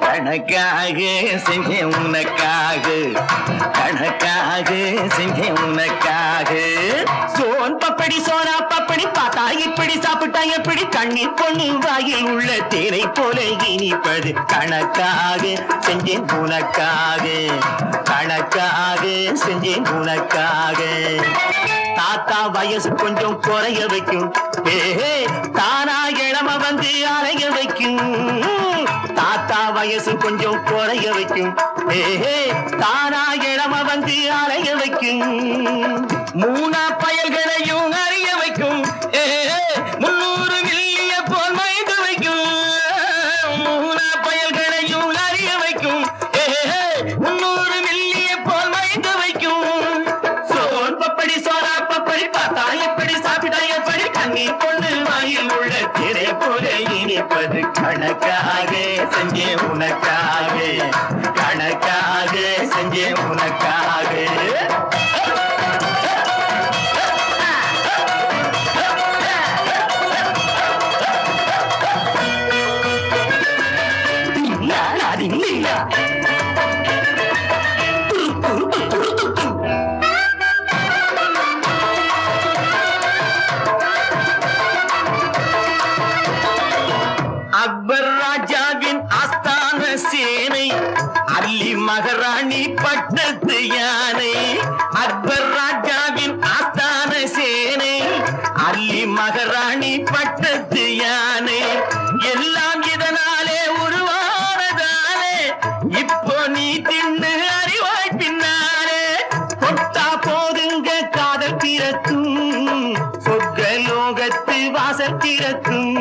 கணக்காக செஞ்சேன் உனக்காக. கணக்காக செஞ்சேன் உனக்காக. சோன் பப்படி சோனா பப்படி பார்த்தா இப்படி சாப்பிட்டா எப்படி? கண்ணீர் பொண்ணு வாயில் உள்ள தேனை போல இனிப்பது. கணக்காக செஞ்சேன் உனக்காக. கணக்காக செஞ்சேன் உனக்காக. தாத்தா வயசு கொஞ்சம் குறைய வைக்கும். ஏஹே தானா இளம வந்து அலைய வைக்கும். தாத்தா வயசு கொஞ்சம் குறைய வைக்கும். ஏஹே தானா இளம வந்து அலைய வைக்கும். மூணா பயல்களையும் அறிய வைக்கும். ஏஹே முன்னூறு மில்லிய போல் மயங்க வைக்கும். மூணா பயல்களையும் அறிய வைக்கும். ஏஹே முன்னூறு மில்லிய போல் மயங்க வைக்கும். சோன் பப்படி சோனா பப்படி பார்த்தா எப்படி சாப்பிட்டா எப்படி கண்ணீர் இனிப்பது கணக்காக செஞ்சே உனக்காக கணக்காக செஞ்சே உனக்காக ராஜாவின் ஆஸ்தான சேனை அள்ளி மகாராணி பட்டத்து யானை அக்பர் ராஜாவின் ஆஸ்தான சேனை அள்ளி மகாராணி பட்டத்து யானை. எல்லாம் இதனாலே உருவானதாலே இப்போ நீ தின்னு அறிவாய் பின்னாலே. கொட்டா போதுங்க காதல் திறக்கும் சொர்க்க லோகத்து வாசல் திறக்கும்.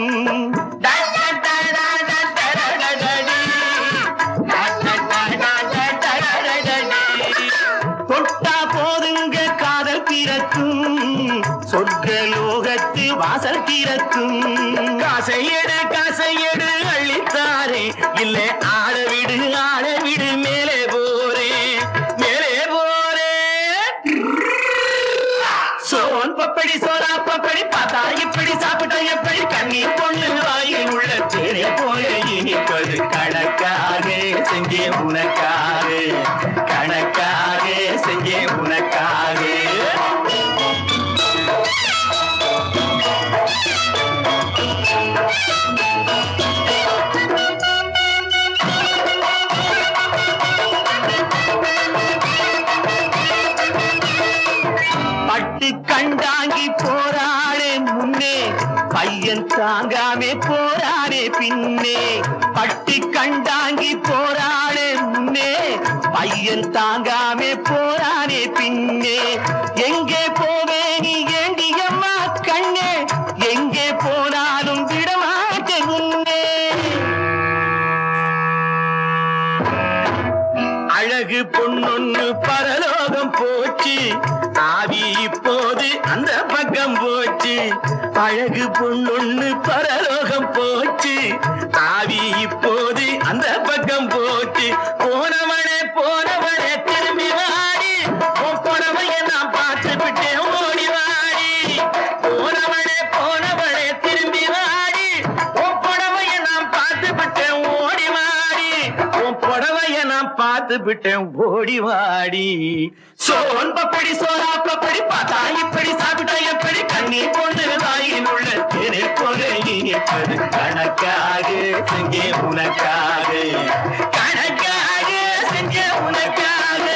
காசையடு காசையடு அள்ளித்தாரே இல்ல ஆட விடு ஆட விடு மேலே போரே மேலே போரே சோன் பப்படி சோரா பப்படி பார்த்தா இப்படி சாப்பிட்டா எப்படி? கண்ணி பொண்ணு வாயில் உள்ள தேனை போய் இனிப்பது கணக்காரே செஞ்சே உனக்காரே. கணக்காரே செஞ்சே உனக்காரே. பையன் தாங்காமே போறானே பின்னே. பட்டி கண்டாங்கி போறானே முன்னே. பையன் தாங்காமே போறானே பின்னே. எங்கே போவே நீ ஏண்டியம்மா கண்ணே? எங்கே போனாலும் விடமாட்டே முன்னே. அழகு பொண்ணொன்னு பரலோகம் போச்சு. ஆவி இப்போது அந்த பக்கம் போச்சு. அழகு பொண்ணொன்னு பரலோகம் போச்சு. ஆவி இப்போது அந்த பக்கம் போச்சு. போனவனே போனவனே. பார்த்து விட்டேன் ஓடி வாடி. சோன் பப்படி சோரா பப்படி பார்த்தா இப்படி சாப்பிட்டா எப்படி? கண்ணீர் கொண்டு வாயில் உள்ள திரு கொலை கணக்காக செஞ்சே உனக்காக கணக்காக செஞ்சே உனக்காக